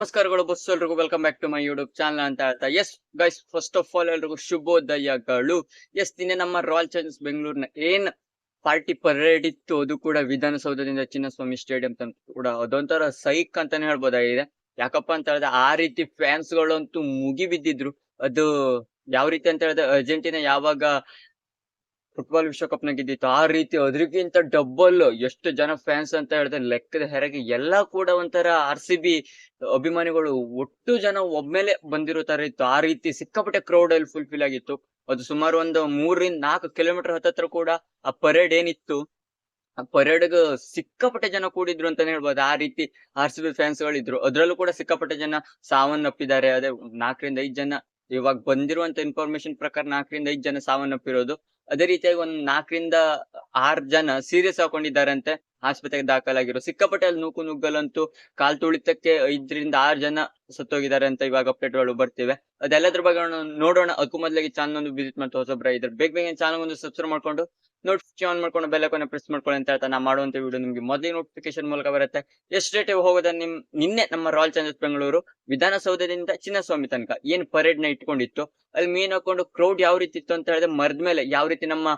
ನಮಸ್ಕಾರಗಳು ಬಸ್ ಎಲ್ರಿಗೂ welcome back to my YouTube channel ಅಂತ ಹೇಳ್ತಾ. Yes guys first of all ಎಲ್ರಿಗೂ ಶುಭೋದಯಗಳು. ಎಸ್ ನಿನ್ನೆ ನಮ್ಮ ರಾಯಲ್ ಚಾಲೆಂಜರ್ಸ್ ಬೆಂಗಳೂರಿನ ಏನ್ ಪಾರ್ಟಿ ಪರೇಡ್ ಇತ್ತು ಅದು ಕೂಡ ವಿಧಾನಸೌಧದಿಂದ ಚಿನ್ನಸ್ವಾಮಿ ಸ್ಟೇಡಿಯಂ ತನಕ ಕೂಡ. ಅದೊಂಥರ ಸೈಕ್ ಅಂತಾನೆ ಹೇಳ್ಬೋದಾಗಿದೆ. ಯಾಕಪ್ಪ ಅಂತ ಹೇಳಿದ್ರೆ ಆ ರೀತಿ ಫ್ಯಾನ್ಸ್ ಗಳಂತೂ ಮುಗಿ ಬಿದ್ದಿದ್ರು ಅದು ಯಾವ ರೀತಿ ಅಂತ ಹೇಳಿದ್ರೆ ಅರ್ಜೆಂಟಿನಾ ಯಾವಾಗ ಫುಟ್ಬಾಲ್ ವಿಶ್ವಕಪ್ನ ಆ ರೀತಿ ಅದ್ರಿಗಿಂತ ಡಬ್ಬಲ್ ಎಷ್ಟು ಜನ ಫ್ಯಾನ್ಸ್ ಅಂತ ಹೇಳಿದ್ರೆ ಲೆಕ್ಕದ ಹೆರಗೆ ಎಲ್ಲಾ ಕೂಡ ಒಂಥರ ಆರ್ ಸಿ ಬಿ ಅಭಿಮಾನಿಗಳು ಒಟ್ಟು ಜನ ಒಮ್ಮೆಲೆ ಬಂದಿರೋ ತರ ಇತ್ತು. ಆ ರೀತಿ ಸಿಕ್ಕಾಪಟ್ಟೆ ಕ್ರೌಡ್ ಅಲ್ಲಿ ಫುಲ್ಫಿಲ್ ಆಗಿತ್ತು. ಅದು ಸುಮಾರು ಒಂದು ಮೂರರಿಂದ ನಾಲ್ಕು ಕಿಲೋಮೀಟರ್ ಹತ್ತತ್ರ ಕೂಡ ಆ ಪರೇಡ್ ಏನಿತ್ತು. ಆ ಪರೇಡ್ ಸಿಕ್ಕಾಪಟ್ಟೆ ಜನ ಕೂಡಿದ್ರು ಅಂತಾನೆ ಹೇಳ್ಬೋದು. ಆ ರೀತಿ ಆರ್ ಸಿ ಬಿ ಫ್ಯಾನ್ಸ್ ಗಳಿದ್ರು ಅದ್ರಲ್ಲೂ ಕೂಡ ಸಿಕ್ಕಾಪಟ್ಟೆ ಜನ ಸಾವನ್ನಪ್ಪಿದ್ದಾರೆ ಅದೇ ನಾಲ್ಕರಿಂದ ಐದು ಜನ ಇವಾಗ ಬಂದಿರುವಂತ ಇನ್ಫಾರ್ಮೇಶನ್ ಪ್ರಕಾರ ನಾಲ್ಕರಿಂದ ಐದು ಜನ ಸಾವನ್ನಪ್ಪಿರೋದು ಅದೇ ರೀತಿಯಾಗಿ ಒಂದ್ ನಾಲ್ಕರಿಂದ ಆರ್ ಜನ ಸೀರಿಯಸ್ ಹಾಕೊಂಡಿದ್ದಾರಂತೆ ಆಸ್ಪತ್ರೆಗೆ ದಾಖಲಾಗಿರೋ ಸಿಕ್ಕಾಪಟ್ಟೆ ಅಲ್ಲಿ ನೂಕು ನುಗ್ಗಲಂತೂ ಕಾಲ್ ತುಳಿತಕ್ಕೆ ಐದರಿಂದ ಆರು ಜನ ಸತ್ತೋಗಿದ್ದಾರೆ ಅಂತ ಇವಾಗ ಅಪ್ಡೇಟ್ಗಳು ಬರ್ತಿವೆ. ಅದೆಲ್ಲದ್ರ ಬಗ್ಗೆ ನೋಡೋಣ. ಅದಕ್ಕೂ ಮೊದಲಾಗಿ ಚಾನಲ್ ಒಂದು ವಿಸಿಟ್ ಮಾಡ್ತಾ ಹೊಸಬ್ರ ಇದ್ರೆ ಬೇಗ ಬೇಗ ಚಾನಲ್ ಒಂದು ಸಬ್ಸ್ಕ್ರೈಬ್ ಮಾಡ್ಕೊಂಡು ನೋಟಿಫಿಕೇಶನ್ ಆನ್ ಮಾಡ್ಕೊಂಡು ಐಕಾನ್ ಪ್ರೆಸ್ ಮಾಡ್ಕೊಳ್ಳಿ ಅಂತ ಹೇಳ್ತಾ ನಾ ಮಾಡುವಂತ ವಿಡಿಯೋ ನಿಮ್ಗೆ ಮೊದಲೇ ನೋಟಿಫಿಕೇಶನ್ ಮೂಲಕ ಬರುತ್ತೆ. ಎಷ್ಟು ರೇಟ್ ಹೋಗೋದ ನಿಮ್ ನಿನ್ನೆ ನಮ್ಮ ರಾಯಲ್ ಚಾಲೆಂಜರ್ಸ್ ಬೆಂಗಳೂರು ವಿಧಾನಸೌಧದಿಂದ ಚಿನ್ನಸ್ವಾಮಿ ತನಕ ಏನ್ ಪರೇಡ್ನ ಇಟ್ಕೊಂಡಿತ್ತು, ಅಲ್ಲಿ ಮೀನ್ ಹಾಕೊಂಡು ಕ್ರೌಡ್ ಯಾವ ರೀತಿ ಇತ್ತು ಅಂತ ಹೇಳಿದ್ರೆ ಮರದ ಮೇಲೆ ಯಾವ ರೀತಿ ನಮ್ಮ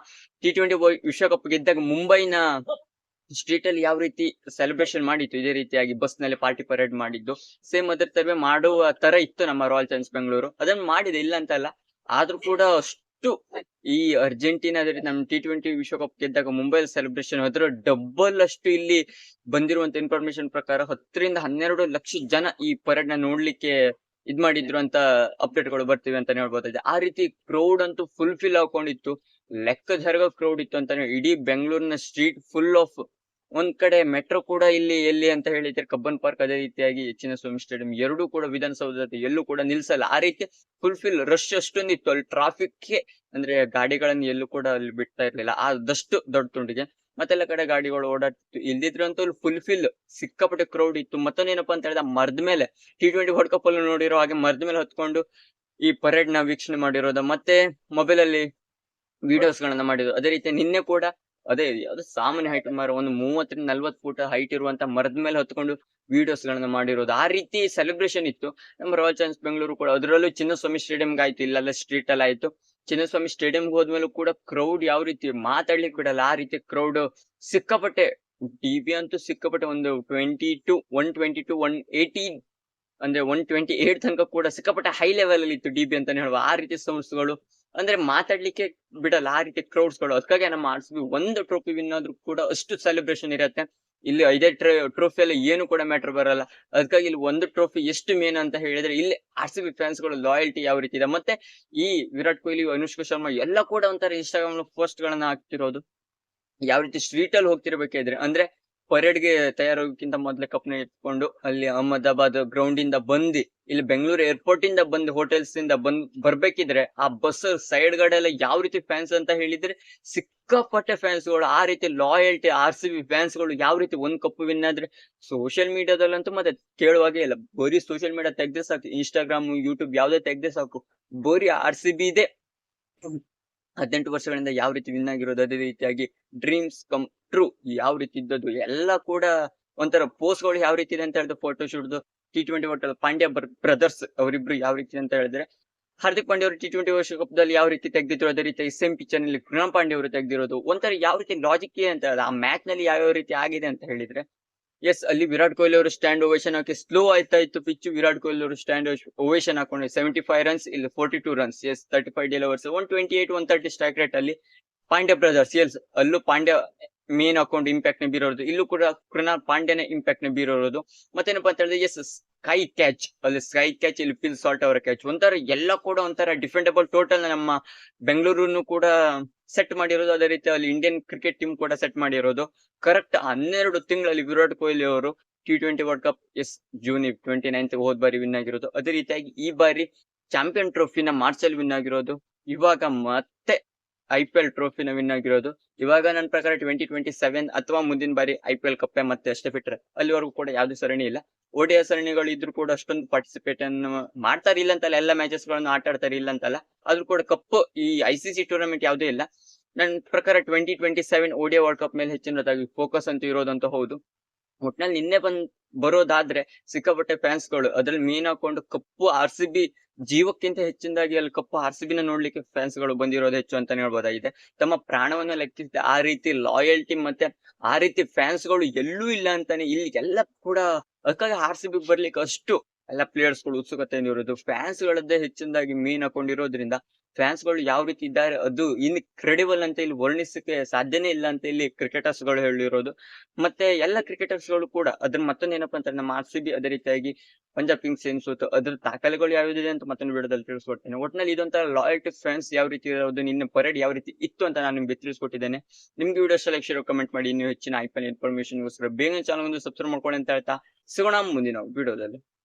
ಟಿ ಟ್ವೆಂಟಿ ವಿಶ್ವಕಪ್ ಗೆದ್ದಾಗ ಮುಂಬೈನ ಸ್ಟ್ರೀಟ್ ಅಲ್ಲಿ ಯಾವ ರೀತಿ ಸೆಲೆಬ್ರೇಷನ್ ಮಾಡಿತ್ತು ಇದೇ ರೀತಿಯಾಗಿ ಬಸ್ನಲ್ಲಿ ಪಾರ್ಟಿ ಪರೇಡ್ ಮಾಡಿದ್ದು ಸೇಮ್ ಅದ್ರ ತರ ಮಾಡುವ ತರ ಇತ್ತು ನಮ್ಮ ರಾಯಲ್ ಚಾಲೆಂಜರ್ಸ್ ಬೆಂಗಳೂರು ಅದನ್ನ ಮಾಡಿದೆ, ಇಲ್ಲ ಅಂತ ಅಲ್ಲ. ಆದ್ರೂ ಕೂಡ ಅಷ್ಟು ಈ ಅರ್ಜೆಂಟೀನಾ ನಮ್ಮ ಟಿ ಟ್ವೆಂಟಿ ವಿಶ್ವಕಪ್ ಗೆದ್ದಾಗ ಮುಂಬೈಲ್ ಸೆಲೆಬ್ರೇಷನ್ ಹೋದ್ರೆ ಡಬಲ್ ಅಷ್ಟು ಇಲ್ಲಿ ಬಂದಿರುವಂತ ಇನ್ಫಾರ್ಮೇಶನ್ ಪ್ರಕಾರ ಹತ್ತರಿಂದ ಹನ್ನೆರಡು ಲಕ್ಷ ಜನ ಈ ಪರೇಡ್ನ ನೋಡ್ಲಿಕ್ಕೆ ಇದ್ ಮಾಡಿದ್ರು ಅಂತ ಅಪ್ಡೇಟ್ಗಳು ಬರ್ತಿವೆ ಅಂತ ಹೇಳ್ಬೋದಾಗಿದೆ ಆ ರೀತಿ ಕ್ರೌಡ್ ಅಂತೂ ಫುಲ್ಫಿಲ್ ಹಾಕೊಂಡಿತ್ತು ಲೆಕ್ಕ ಜರ್ಗ ಕ್ರೌಡ್ ಇತ್ತು ಅಂತಾನೆ ಇಡೀ ಬೆಂಗಳೂರಿನ ಸ್ಟ್ರೀಟ್ ಫುಲ್ ಆಫ್ ಒಂದ್ ಕಡೆ ಮೆಟ್ರೋ ಕೂಡ ಇಲ್ಲಿ, ಎಲ್ಲಿ ಅಂತ ಹೇಳಿದ್ರೆ ಕಬ್ಬನ್ ಪಾರ್ಕ್ ಅದೇ ರೀತಿಯಾಗಿ ಹೆಚ್ಚಿನ ಸ್ವಾಮಿ ಸ್ಟೇಡಿಯಂ ಎರಡೂ ಕೂಡ ವಿಧಾನಸೌಧ ಎಲ್ಲೂ ಕೂಡ ನಿಲ್ಸಲ್ಲ. ಆ ರೀತಿ ಫುಲ್ಫಿಲ್ ರಶ್ ಅಷ್ಟೊಂದಿತ್ತು ಅಲ್ಲಿ ಟ್ರಾಫಿಕ್ ಅಂದ್ರೆ ಗಾಡಿಗಳನ್ನ ಎಲ್ಲೂ ಕೂಡ ಅಲ್ಲಿ ಬಿಡ್ತಾ ಇರ್ಲಿಲ್ಲ. ಆದಷ್ಟು ದೊಡ್ಡ ತುಂಡಿಗೆ ಮತ್ತೆಲ್ಲ ಕಡೆ ಗಾಡಿಗಳು ಓಡಾಡ್ತಿತ್ತು. ಇಲ್ದಿದ್ರಂತೂ ಅಲ್ಲಿ ಫುಲ್ಫಿಲ್ ಸಿಕ್ಕಾಪಟ್ಟೆ ಕ್ರೌಡ್ ಇತ್ತು. ಮತ್ತೊಂದೇನಪ್ಪ ಅಂತ ಹೇಳಿದ್ರೆ ಮರ್ದ ಮೇಲೆ ಟಿ ಟ್ವೆಂಟಿ ವರ್ಲ್ಡ್ ಕಪ್ ಅಲ್ಲಿ ನೋಡಿರೋ ಹಾಗೆ ಮರ್ದ ಮೇಲೆ ಹೊತ್ಕೊಂಡು ಈ ಪರೇಡ್ನ ವೀಕ್ಷಣೆ ಮಾಡಿರೋದು. ಮತ್ತೆ ಮೊಬೈಲ್ ಅಲ್ಲಿ ವಿಡಿಯೋಸ್ ಗಳನ್ನ ಮಾಡಿರೋದು. ಅದೇ ರೀತಿ ನಿನ್ನೆ ಕೂಡ ಅದೇ ಅದು ಸಾಮಾನ್ಯ ಹೈಟ್ ಮರ ಒಂದು ಮೂವತ್ತರಿಂದ ನಲ್ವತ್ ಫೂಟ್ ಹೈಟ್ ಇರುವಂತ ಮರದ ಮೇಲೆ ಹೊತ್ಕೊಂಡು ವಿಡಿಯೋಸ್ ಗಳನ್ನ ಮಾಡಿರೋದು. ಆ ರೀತಿ ಸೆಲೆಬ್ರೇಷನ್ ಇತ್ತು. ನಮ್ಮ ರಾಯಲ್ ಚಾನ್ಸ್ ಬೆಂಗಳೂರು ಕೂಡ ಅದರಲ್ಲೂ ಚಿನ್ನಸ್ವಾಮಿ ಸ್ಟೇಡಿಯಂಗೆ ಆಯ್ತು, ಇಲ್ಲೆಲ್ಲ ಸ್ಟ್ರೀಟ್ ಅಲ್ಲಿ ಆಯ್ತು. ಚಿನ್ನಸ್ವಾಮಿ ಸ್ಟೇಡಿಯಂಗೆ ಹೋದ್ಮೇಲೂ ಕೂಡ ಕ್ರೌಡ್ ಯಾವ ರೀತಿ ಮಾತಾಡ್ಲಿಕ್ಕೆ ಬಿಡಲ್ಲ, ಆ ರೀತಿ ಕ್ರೌಡ್ ಸಿಕ್ಕಾಪಟ್ಟೆ ಟಿವಿ ಅಂತೂ ಸಿಕ್ಕಾಪಟ್ಟೆ ಒಂದು twenty two one twenty two one eighty ಅಂದ್ರೆ ಒನ್ ಟ್ವೆಂಟಿ ಏಟ್ ತನಕ ಕೂಡ ಸಿಕ್ಕಾಪಟ್ಟೆ ಹೈ ಲೆವೆಲ್ ಅಲ್ಲಿ ಇತ್ತು ಡಿ ಬಿ ಅಂತಾನೆ ಹೇಳುವ. ಆ ರೀತಿ ಸೌಂಡ್ಸ್ಗಳು ಅಂದ್ರೆ ಮಾತಾಡ್ಲಿಕ್ಕೆ ಬಿಡಲ್ಲ, ಆ ರೀತಿ ಕ್ರೌಡ್ಸ್ಗಳು. ಅದಕ್ಕಾಗಿ ನಮ್ಮ ಆರ್ ಒಂದು ಟ್ರೋಫಿ ವಿನ್ ಆದ್ರೂ ಕೂಡ ಅಷ್ಟು ಸೆಲೆಬ್ರೇಷನ್ ಇರತ್ತೆ. ಇಲ್ಲಿ ಐದೇ ಟ್ರೋಫಿ ಎಲ್ಲ ಏನು ಕೂಡ ಮ್ಯಾಟರ್ ಬರಲ್ಲ. ಅದಕ್ಕಾಗಿ ಇಲ್ಲಿ ಒಂದು ಟ್ರೋಫಿ ಎಷ್ಟು ಮೇನ್ ಅಂತ ಹೇಳಿದ್ರೆ ಇಲ್ಲಿ ಆರ್ ಸಿ ಬಿ ಫ್ಯಾನ್ಸ್ಗಳು ಲಾಯಲ್ಟಿ ಯಾವ ರೀತಿ ಇದೆ. ಮತ್ತೆ ಈ ವಿರಾಟ್ ಕೊಹ್ಲಿ, ಅನುಷ್ಕಾ ಶರ್ಮಾ ಎಲ್ಲ ಕೂಡ ಒಂಥರ ಇನ್ಸ್ಟಾಗ್ರಾಮ್ ಪೋಸ್ಟ್ ಗಳನ್ನ ಹಾಕ್ತಿರೋದು. ಯಾವ ರೀತಿ ಸ್ಟ್ರೀಟ್ ಅಲ್ಲಿ ಹೋಗ್ತಿರ್ಬೇಕಾದ್ರೆ ಅಂದ್ರೆ ಪರೇಡ್ಗೆ ಮೊದಲೇ ಕಪ್ನ ಎತ್ಕೊಂಡು ಅಲ್ಲಿ ಅಹಮದಾಬಾದ್ ಗ್ರೌಂಡ್ ಇಂದ ಬಂದು, ಇಲ್ಲಿ ಬೆಂಗಳೂರು ಏರ್ಪೋರ್ಟ್ ಇಂದ ಬಂದು ಹೋಟೆಲ್ಸ್ ಇಂದ ಬಂದ್ ಬರ್ಬೇಕಿದ್ರೆ ಆ ಬಸ್ ಸೈಡ್ ಗಾಡೆಲ್ಲ ಯಾವ ರೀತಿ ಫ್ಯಾನ್ಸ್ ಅಂತ ಹೇಳಿದ್ರೆ ಸಿಕ್ಕಾಪಟ್ಟೆ ಫ್ಯಾನ್ಸ್ಗಳು ಆ ರೀತಿ ಲಾಯಲ್ಟಿ ಆರ್ ಸಿ ಬಿ ಫ್ಯಾನ್ಸ್ಗಳು ಯಾವ ರೀತಿ ಒಂದ್ ಕಪ್ ವಿನ್ ಆದ್ರೆ ಸೋಷಿಯಲ್ ಮೀಡಿಯಾದಲ್ಲಂತೂ ಮತ್ತೆ ಕೇಳುವಾಗೆ ಇಲ್ಲ. ಬರೀ ಸೋಷಿಯಲ್ ಮೀಡಿಯಾ ತೆಗ್ದೇ ಸಾಕು, ಇನ್ಸ್ಟಾಗ್ರಾಮ್, ಯೂಟ್ಯೂಬ್ ಯಾವ್ದೇ ತೆಗ್ದೇ ಸಾಕು, ಬರೀ ಆರ್ ಸಿ ಬಿ ಇದೆ. ಹದಿನೆಂಟು ವರ್ಷಗಳಿಂದ ಯಾವ ರೀತಿ ವಿನ್ ಆಗಿರೋದು, ಅದೇ ರೀತಿಯಾಗಿ ಡ್ರೀಮ್ಸ್ ಕಮ್ ಟ್ರೂ ಯಾವ ರೀತಿ ಇದ್ದದ್ದು, ಎಲ್ಲ ಕೂಡ ಒಂಥರ ಪೋಸ್ಟ್ಗಳು ಯಾವ ರೀತಿ ಇದೆ ಅಂತ ಹೇಳಿದ್ರೆ photo ಶೂಟ್ದು T twenty world Pandya brothers ಅವರಿಬ್ರು ಯಾವ ರೀತಿ ಅಂತ ಹೇಳಿದ್ರೆ, ಹಾರ್ದಿಕ್ ಪಾಂಡ್ಯ ಅವರು ಟಿ ಟ್ವೆಂಟಿ ಕಪ್ ದಲ್ಲಿ ಯಾವ ರೀತಿ ತೆಗೆದಿದ್ರು, ಅದೇ ರೀತಿ ಸೇಮ್ ಪಿಕ್ಚರ್ನಲ್ಲಿ ಕೃಣಾಲ್ ಪಾಂಡ್ಯ ಅವರು ತೆಗೆದಿರೋದು, ಒಂಥರ ಯಾವ ರೀತಿ ಲಾಜಿಕ್ ಅಂತ ಹೇಳಿದ್ರೆ, ಆ ಮ್ಯಾಚ್ನಲ್ಲಿ ಯಾವ ರೀತಿ ಆಗಿದೆ ಅಂತ ಹೇಳಿದ್ರೆ ಎಸ್ ಅಲ್ಲಿ ವಿರಾಟ್ ಕೊಹ್ಲಿ ಅವರು ಸ್ಟ್ಯಾಂಡ್ ಓವೇಶನ್ ಹಾಕಿ ಸ್ಲೋ ಆಯ್ತಾ ಇತ್ತು ಪಿಚ್ ವಿರಾಟ್ ಕೊಹ್ಲಿ ಅವರು ಸ್ಟ್ಯಾಂಡ್ ಓವೇಶನ್ ಹಾಕೊಂಡು ಸೆವೆಂಟಿ ಫೈವ್ ರನ್ಸ್ ಇಲ್ಲಿ forty two runs yes thirty five Dale overs one twenty eight one thirty strike rate ಅಲ್ಲಿ ಪಾಂಡ್ಯ ಬ್ರದರ್ಸ್ ಎಲ್ಸ್ ಅಲ್ಲೂ ಪಾಂಡ್ಯ ಮೇನ್ ಅಕೌಂಟ್ ಇಂಪ್ಯಾಕ್ಟ್ನ ಬೀರೋದು. ಇಲ್ಲೂ ಕೂಡ ಕೃಣಾಲ್ ಪಾಂಡ್ಯನ ಇಂಪ್ಯಾಕ್ಟ್ನ ಬೀರೋದು. ಮತ್ತೇನಪ್ಪ ಅಂತ ಹೇಳಿದ್ರೆ ಎಸ್ ಸ್ಕೈ ಕ್ಯಾಚ್ ಅಲ್ಲಿ ಸ್ಕೈ ಕ್ಯಾಚ್ ಇಲ್ಲಿ ಫಿಲ್ ಸಾಲ್ಟ್ ಅವರ ಕ್ಯಾಚ್ ಒಂಥರ ಎಲ್ಲ ಕೂಡ ಒಂಥರ ಡಿಫೆಂಡಬಲ್ ಟೋಟಲ್ ನಮ್ಮ ಬೆಂಗಳೂರನ್ನು ಕೂಡ ಸೆಟ್ ಮಾಡಿರೋದು. ಅದೇ ರೀತಿ ಅಲ್ಲಿ ಇಂಡಿಯನ್ ಕ್ರಿಕೆಟ್ ಟೀಮ್ ಕೂಡ ಸೆಟ್ ಮಾಡಿರೋದು. ಕರೆಕ್ಟ್ ಹನ್ನೆರಡು ತಿಂಗಳಲ್ಲಿ ವಿರಾಟ್ ಕೊಹ್ಲಿ ಅವರು T twenty world cup yes June twenty ninth ಹೋದ್ ಬಾರಿ ವಿನ್ ಆಗಿರೋದು. ಅದೇ ರೀತಿಯಾಗಿ ಈ ಬಾರಿ ಚಾಂಪಿಯನ್ ಟ್ರೋಫಿನ ಮಾರ್ಚ್ ಅಲ್ಲಿ ವಿನ್ ಆಗಿರೋದು. ಇವಾಗ ಮತ್ತೆ ಐ ಪಿ ಎಲ್ ಟ್ರೋಫಿನ ವಿನ್ ಆಗಿರೋದು. ಇವಾಗ ನನ್ನ ಪ್ರಕಾರ ಟ್ವೆಂಟಿ ಟ್ವೆಂಟಿ ಸೆವೆನ್ ಅಥವಾ ಮುಂದಿನ ಬಾರಿ ಐ ಪಿ ಎಲ್ ಕಪ್ಪೆ ಮತ್ತೆ ಅಷ್ಟೇ ಬಿಟ್ಟರೆ ಅಲ್ಲಿವರೆಗೂ ಕೂಡ ಯಾವುದೇ ಸರಣಿ ಇಲ್ಲ. ಓಡಿಯ ಸರಣಿಗಳು ಇದ್ರು ಕೂಡ ಅಷ್ಟೊಂದು ಪಾರ್ಟಿಸಿಪೇಟ್ ಮಾಡ್ತಾರೆ, ಇಲ್ಲ ಅಂತಲ್ಲ, ಎಲ್ಲ ಮ್ಯಾಚಸ್ಗಳನ್ನು ಆಟ ಆಡ್ತಾರೆ, ಇಲ್ಲ ಅಂತಲ್ಲ. ಆದ್ರೂ ಕೂಡ ಕಪ್ ಈ ಐ ಸಿ ಸಿ ಟೂರ್ನಮೆಂಟ್ ಯಾವುದೇ ಇಲ್ಲ. ನನ್ನ ಪ್ರಕಾರ twenty twenty seven ODI world cup ಮೇಲೆ ಹೆಚ್ಚಿನದಾಗಿ ಫೋಕಸ್ ಅಂತ ಇರೋದಂತ ಹೌದು. ಒಟ್ನಲ್ಲಿ ನಿನ್ನೆ ಬಂದ್ ಬರೋದಾದ್ರೆ ಸಿಕ್ಕಾಪಟ್ಟೆ ಫ್ಯಾನ್ಸ್ಗಳು, ಅದ್ರಲ್ಲಿ ಮೀನ್ ಹಾಕೊಂಡು ಕಪ್ಪು ಆರ್ ಸಿ ಬಿ ಜೀವಕ್ಕಿಂತ ಹೆಚ್ಚಿನದಾಗಿ ಅಲ್ಲಿ ಕಪ್ಪು ಬಿನ ನೋಡ್ಲಿಕ್ಕೆ ಫ್ಯಾನ್ಸ್ಗಳು ಬಂದಿರೋದು ಹೆಚ್ಚು ಅಂತಾನೆ ಹೇಳ್ಬೋದಾಗಿದೆ. ತಮ್ಮ ಪ್ರಾಣವನ್ನ ಲೆಕ್ಕಿಸಿದ. ಆ ರೀತಿ ಲಾಯಲ್ಟಿ ಮತ್ತೆ ಆ ರೀತಿ ಫ್ಯಾನ್ಸ್ಗಳು ಎಲ್ಲೂ ಇಲ್ಲ ಅಂತಾನೆ ಇಲ್ಲಿ ಎಲ್ಲ ಕೂಡ ಅದಕ್ಕಾಗಿ ಆರ್ ಸಿ ಬಿ ಬರ್ಲಿಕ್ಕೆ ಅಷ್ಟು ಎಲ್ಲ ಪ್ಲೇಯರ್ಸ್ಗಳು ಉತ್ಸುಕತೆಯಿಂದ ಇರೋದು ಫ್ಯಾನ್ಸ್ ಗಳದ್ದೇ ಹೆಚ್ಚಿನದಾಗಿ ಮೀನ್ ಹಾಕೊಂಡಿರೋದ್ರಿಂದ ಫ್ಯಾನ್ಸ್ಗಳು ಯಾವ ರೀತಿ ಇದ್ದಾರೆ, ಅದು ಇನ್ಕ್ರೆಡಿಬಲ್ ಅಂತ ಇಲ್ಲಿ ವರ್ಣಿಸಕ್ಕೆ ಸಾಧ್ಯನೇ ಇಲ್ಲ ಅಂತ ಇಲ್ಲಿ ಕ್ರಿಕೆಟರ್ಸ್ಗಳು ಹೇಳಿರೋದು. ಮತ್ತೆ ಎಲ್ಲ ಕ್ರಿಕೆಟರ್ಸ್ಗಳು ಕೂಡ ಅದ್ರ ಮತ್ತೊಂದು ಏನಪ್ಪಾ ಅಂತ ನಮ್ಮ ಆರ್ ಸಿ ಬಿ ಅದೇ ರೀತಿಯಾಗಿ ಪಂಜಾಬ್ ಕಿಂಗ್ಸ್ ಏನ್ ಸೋತು, ಅದ್ರ ದಾಖಲೆಗಳು ಯಾವ್ದಿದೆ ಅಂತ ಮತ್ತೊಂದು ವಿಡಿಯೋದಲ್ಲಿ ತಿಳಿಸ್ಕೊಡ್ತೇನೆ. ಒಟ್ನಲ್ಲಿ ಇದೊಂಥರ ಲಾಯಲ್ಟಿ ಫ್ಯಾನ್ಸ್ ಯಾವ ರೀತಿ ಇರೋದು, ನಿನ್ನ ಪರೇಡ್ ಯಾವ ರೀತಿ ಇತ್ತು ಅಂತ ನಾನು ನಿಮ್ಗೆ ತಿಳಿಸ್ಕೊಟ್ಟಿದ್ದೇನೆ. ನಿಮ್ಗೆ ವಿಡಿಯೋ ಸೆಲೆಕ್ಷನ್ ಕಮೆಂಟ್ ಮಾಡಿ, ಇನ್ನೂ ಹೆಚ್ಚಿನ ಐ ಪಿ ಎಲ್ ಇನ್ಫಾರ್ಮೇಶನ್ ಬೇಗ ಚಾನಲ್ ಒಂದು ಸಬ್ಸ್ಕ್ರೈಬ್ ಮಾಡ್ಕೊಳ್ಳಿ ಅಂತ ಹೇಳ್ತಾ ಸಿಗೋಣ ಮುಂದಿನ ವಿಡಿಯೋದಲ್ಲಿ